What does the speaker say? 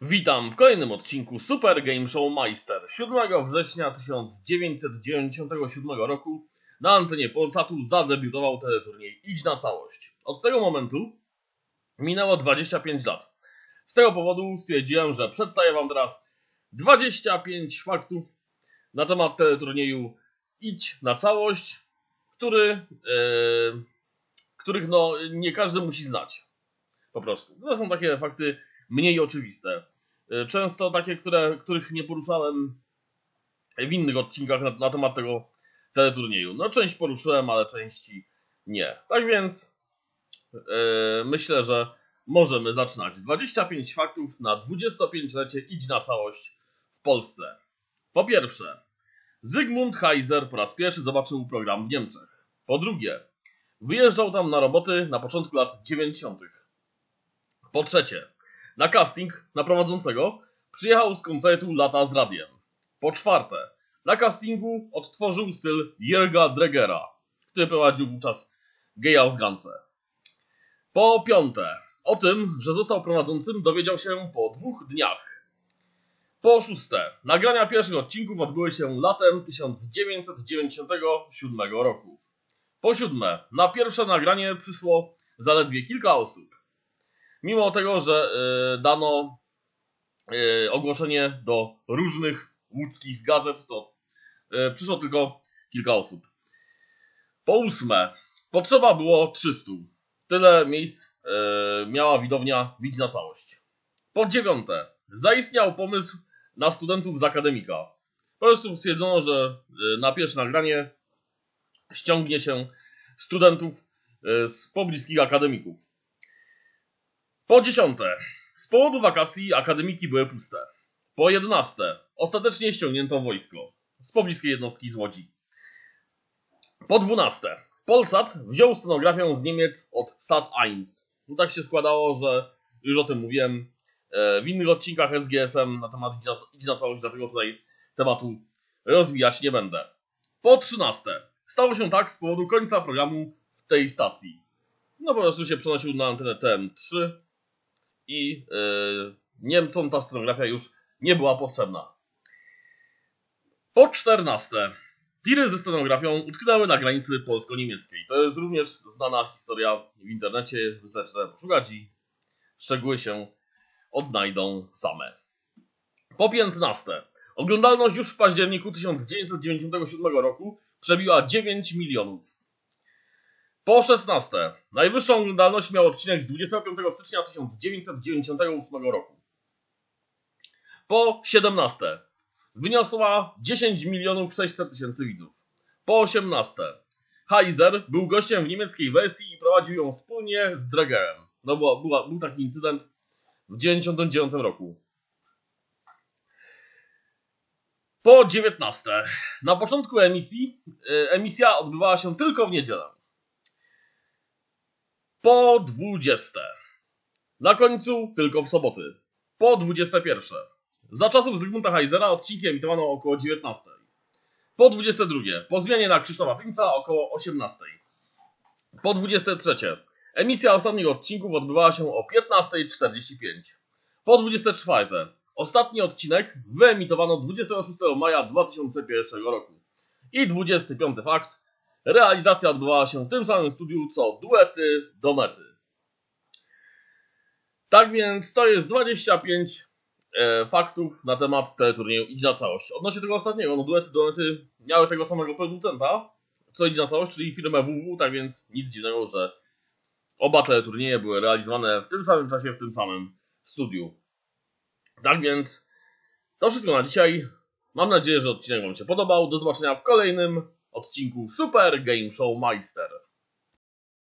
Witam w kolejnym odcinku Super Game Show Meister. 7 września 1997 roku na antenie Polsatu zadebiutował teleturniej Idź na całość. Od tego momentu minęło 25 lat. Z tego powodu stwierdziłem, że przedstawię Wam teraz 25 faktów na temat teleturnieju Idź na całość, który, e, których no, nie każdy musi znać. Po prostu. To są takie fakty mniej oczywiste. Y, Często takie, które, których nie poruszałem w innych odcinkach na, na temat tego teleturnieju. No, część poruszyłem, ale części nie. Tak więc yy, myślę, że możemy zaczynać. 25 faktów na 25-lecie Idź na całość w Polsce. Po pierwsze, Zygmunt Heiser po raz pierwszy zobaczył program w Niemczech. Po drugie, wyjeżdżał tam na roboty na początku lat 90. Po trzecie, na casting na prowadzącego przyjechał z koncertu Lata z Radiem. Po czwarte, na castingu odtworzył styl Jörga Dregera, który prowadził wówczas Gejausgance. Po piąte, o tym, że został prowadzącym dowiedział się po dwóch dniach. Po szóste, nagrania pierwszych odcinków odbyły się latem 1997 roku. Po siódme, na pierwsze nagranie przyszło zaledwie kilka osób mimo tego, że y, dano y, ogłoszenie do różnych łódzkich gazet, to y, przyszło tylko kilka osób. Po ósme, potrzeba było 300. Tyle miejsc miała widownia Widź na całość. Po dziewiąte, zaistniał pomysł na studentów z akademika. Po prostu stwierdzono, że na pierwsze nagranie ściągnie się studentów z pobliskich akademików. Po dziesiąte, z powodu wakacji akademiki były puste. Po jedenaste, ostatecznie ściągnięto wojsko z pobliskiej jednostki z Łodzi. Po dwunaste, Polsat wziął scenografię z Niemiec od Sat 1. No tak się składało, że już o tym mówiłem e, w innych odcinkach SGSM na temat idź na całość, dlatego tutaj tematu rozwijać nie będę. Po trzynaste, stało się tak z powodu końca programu w tej stacji. No po prostu się przenosił na antenę TM3 i yy, Niemcom ta scenografia już nie była potrzebna. Po 14. Tiry ze scenografią utknęły na granicy polsko-niemieckiej. To jest również znana historia w internecie. Wystarczy poszukać i szczegóły się odnajdą same. Po 15. Oglądalność już w październiku 1997 roku przebiła 9 milionów. Po 16. Najwyższą oglądalność miał odcinek z 25 stycznia 1998 roku. Po 17. Wyniosła 10 milionów 600 tysięcy widzów. Po 18. Heiser był gościem w niemieckiej wersji i prowadził ją wspólnie z Dragerem. No bo był taki incydent w 1999 roku. Po 19. Na początku emisji e, emisja odbywała się tylko w niedzielę po 20. Na końcu tylko w soboty. Po 21. Za czasów Zygmunta Heisera odcinki emitowano około 19. Po 22. Po zmianie na Krzysztofa Tyńca około 18. Po 23. Emisja ostatnich odcinków odbywała się o 15.45. Po 24. Ostatni odcinek wyemitowano 26 maja 2001 roku. I 25 fakt. Realizacja odbywała się w tym samym studiu co duety do mety. Tak więc to jest 25 e, faktów na temat teleturnieju Idź na całość. Odnośnie tego ostatniego, no duety do mety miały tego samego producenta, co Idź na całość, czyli firmę WW, tak więc nic dziwnego, że oba teleturnieje były realizowane w tym samym czasie, w tym samym studiu. Tak więc to wszystko na dzisiaj. Mam nadzieję, że odcinek Wam się podobał. Do zobaczenia w kolejnym odcinku Super Game Show Meister.